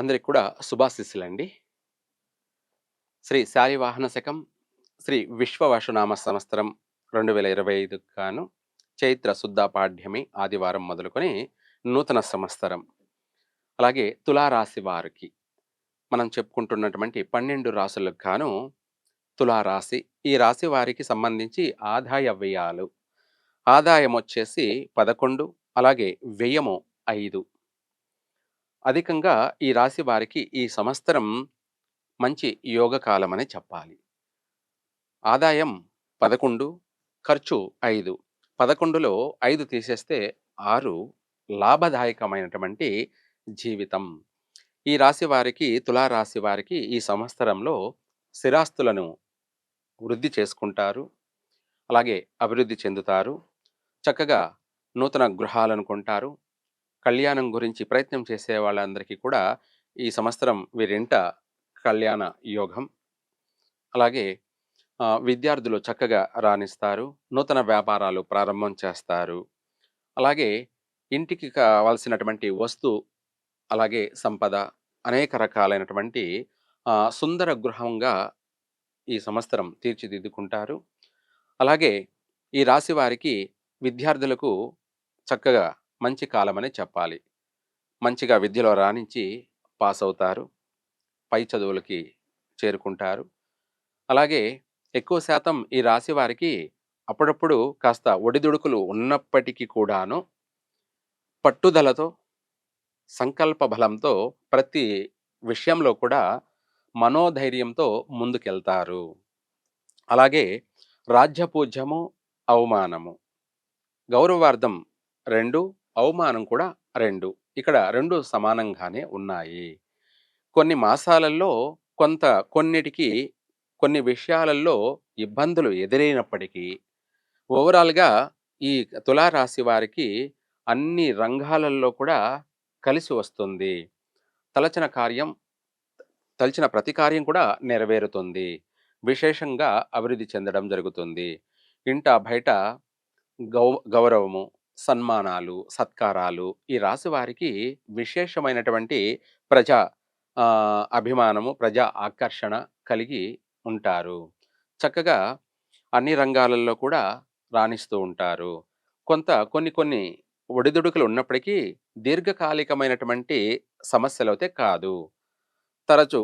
అందరికి కూడా శుభాశిస్సులండి శ్రీ శాలివాహన శకం, శ్రీ విశ్వవశనామ సంవత్సరం 2025 గాను చైత్ర శుద్ధ పాఠ్యమి ఆదివారం మొదలుకొని నూతన సంవత్సరం. అలాగే తులారాశి వారికి మనం చెప్పుకుంటున్నటువంటి 12 రాసులకు గాను తులారాశి. ఈ రాశి వారికి సంబంధించి ఆదాయ వ్యయాలు. ఆదాయం వచ్చేసి 11 అలాగే వ్యయము ఐదు అధికంగా ఈ రాశి వారికి ఈ సంవత్సరం మంచి యోగకాలమనే చెప్పాలి. ఆదాయం 11, ఖర్చు 5. 11లో 5 తీసేస్తే ఆరు లాభదాయకమైనటువంటి జీవితం. ఈ రాశి వారికి తులారాశి వారికి ఈ సంవత్సరంలో స్థిరాస్తులను వృద్ధి చేసుకుంటారు. అలాగే అభివృద్ధి చెందుతారు. చక్కగా నూతన గృహాలను కొంటారు. కళ్యాణం గురించి ప్రయత్నం చేసే వాళ్ళందరికీ కూడా ఈ సంవత్సరం వీరింట కళ్యాణ యోగం. అలాగే విద్యార్థులు చక్కగా రాణిస్తారు. నూతన వ్యాపారాలు ప్రారంభం చేస్తారు. అలాగే ఇంటికి కావాల్సినటువంటి వస్తు, అలాగే సంపద అనేక రకాలైనటువంటి సుందర గృహంగా ఈ సంవత్సరం తీర్చిదిద్దుకుంటారు. అలాగే ఈ రాశి వారికి విద్యార్థులకు చక్కగా మంచి కాలమనే చెప్పాలి. మంచిగా విద్యలో రాణించి పాస్ అవుతారు పై చదువులకి చేరుకుంటారు. అలాగే ఎక్కువ శాతం ఈ రాశి వారికి అప్పుడప్పుడు కాస్త ఒడిదుడుకులు ఉన్నప్పటికీ కూడాను పట్టుదలతో, సంకల్ప బలంతో ప్రతి విషయంలో కూడా మనోధైర్యంతో ముందుకెళ్తారు. అలాగే రాజ్యపూజ్యము, అవమానము. గౌరవార్థం రెండు అవమానం కూడా రెండు ఇక్కడ రెండు సమానంగానే ఉన్నాయి. కొన్ని మాసాలలో కొంత కొన్నిటికి కొన్ని విషయాలలో ఇబ్బందులు ఎదురైనప్పటికీ ఓవరాల్‌గా ఈ తులారాశి వారికి అన్ని రంగాలలో కూడా కలిసి వస్తుంది. తలచిన కార్యం తలచిన ప్రతి కార్యం కూడా నెరవేరుతుంది. విశేషంగా అభివృద్ధి చెందడం జరుగుతుంది. ఇంట బయట గౌ గౌరవము, సన్మానాలు, సత్కారాలు ఈ రాశి వారికి విశేషమైనటువంటి ప్రజా అభిమానము, ప్రజా ఆకర్షణ కలిగి ఉంటారు. చక్కగా అన్ని రంగాలలో కూడా రాణిస్తూ ఉంటారు. కొంత కొన్ని కొన్ని ఒడిదుడుకులు ఉన్నప్పటికీ దీర్ఘకాలికమైనటువంటి సమస్యలైతే కాదు. తరచు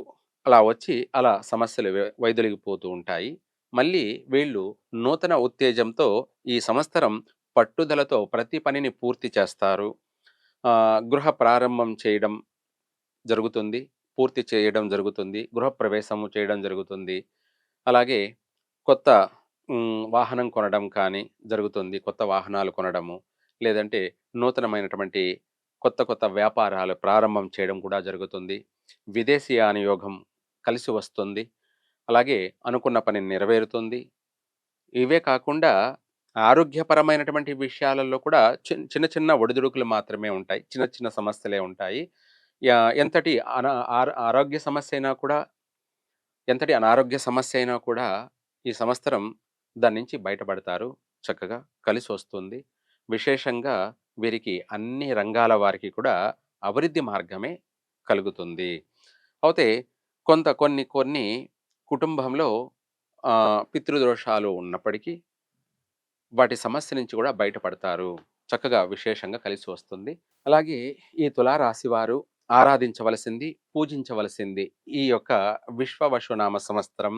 అలా వచ్చి అలా సమస్యలు వె వైదొలిగిపోతూ ఉంటాయి. మళ్ళీ వీళ్ళు నూతన ఉత్తేజంతో ఈ సంవత్సరం పట్టుదలతో ప్రతి పనిని పూర్తి చేస్తారు. గృహ ప్రారంభం చేయడం జరుగుతుంది. పూర్తి చేయడం జరుగుతుంది. గృహప్రవేశము చేయడం జరుగుతుంది. అలాగే కొత్త వాహనం కొనడం కానీ జరుగుతుంది. కొత్త వాహనాలు కొనడము, లేదంటే నూతనమైనటువంటి కొత్త కొత్త వ్యాపారాలు ప్రారంభం చేయడం కూడా జరుగుతుంది. విదేశీయాన యోగం కలిసి వస్తుంది. అలాగే అనుకున్న పని నెరవేరుతుంది. ఇవే కాకుండా ఆరోగ్యపరమైనటువంటి విషయాలలో కూడా చిన్న చిన్న ఒడిదుడుకులు మాత్రమే ఉంటాయి. చిన్న చిన్న సమస్యలే ఉంటాయి. ఎంతటి అనా ఆరోగ్య సమస్య అయినా కూడా ఎంతటి అనారోగ్య సమస్య అయినా కూడా ఈ సంవత్సరం దాని నుంచి బయటపడతారు. చక్కగా కలిసి వస్తుంది విశేషంగా వీరికి అన్ని రంగాల వారికి కూడా అభివృద్ధి మార్గమే కలుగుతుంది. అయితే కొంత కొన్ని కొన్ని కుటుంబంలో పితృదోషాలు ఉన్నప్పటికీ వాటి సమస్య నుంచి కూడా బయటపడతారు. చక్కగా విశేషంగా కలిసి వస్తుంది. అలాగే ఈ తులారాశి వారు ఆరాధించవలసింది, పూజించవలసింది ఈ యొక్క విశ్వవశునామ సంవత్సరం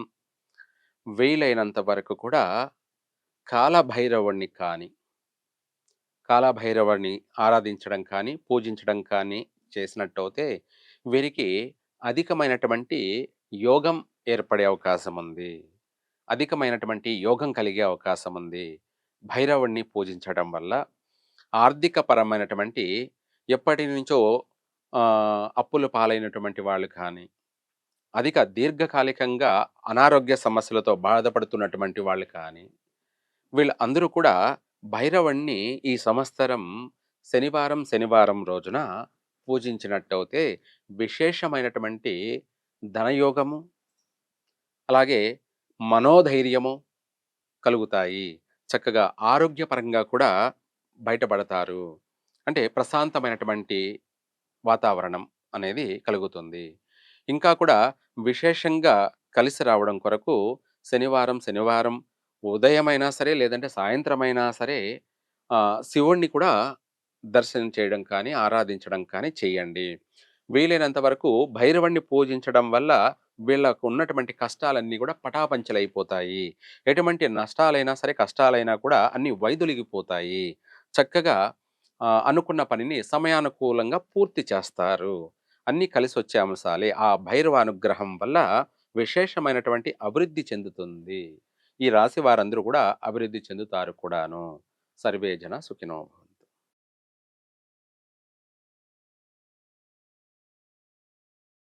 వీలైనంత వరకు కూడా కాలభైరవుణ్ణి కానీ కాలభైరవుణ్ణి ఆరాధించడం కానీ, పూజించడం కానీ చేసినట్టయితే వీరికి అధికమైనటువంటి యోగం ఏర్పడే అవకాశం ఉంది. అధికమైనటువంటి యోగం కలిగే అవకాశం ఉంది. భైరవుడిని పూజించడం వల్ల ఆర్థికపరమైనటువంటి ఎప్పటినుంచో నుంచో అప్పుల పాలైనటువంటి వాళ్ళు కానీ, అధిక దీర్ఘకాలికంగా అనారోగ్య సమస్యలతో బాధపడుతున్నటువంటి వాళ్ళు కానీ, వీళ్ళందరూ కూడా భైరవుణ్ణి ఈ సంవత్సరం శనివారం, శనివారం రోజున పూజించినట్టయితే విశేషమైనటువంటి ధనయోగము, అలాగే మనోధైర్యము కలుగుతాయి. చక్కగా ఆరోగ్యపరంగా కూడా బయటపడతారు. అంటే ప్రశాంతమైనటువంటి వాతావరణం, అనేది కలుగుతుంది. ఇంకా కూడా విశేషంగా కలిసి రావడం కొరకు శనివారం, శనివారం ఉదయమైనా సరే, లేదంటే సాయంత్రమైనా సరే శివుణ్ణి కూడా దర్శనం చేయడం కానీ, ఆరాధించడం కానీ చేయండి. వీలైనంత వరకు భైరవుడిని పూజించడం వల్ల వీళ్ళకు ఉన్నటువంటి కష్టాలన్నీ కూడా పటాపంచలైపోతాయి. ఎటువంటి నష్టాలైనా సరే, కష్టాలైనా కూడా అన్నీ వైదొలిగిపోతాయి. చక్కగా అనుకున్న పనిని సమయానుకూలంగా పూర్తి చేస్తారు. అన్నీ కలిసొచ్చే అంశాలే. ఆ భైరవ అనుగ్రహం వల్ల విశేషమైనటువంటి అభివృద్ధి చెందుతుంది. ఈ రాశి వారందరూ కూడా అభివృద్ధి చెందుతారు కూడాను. సర్వే జన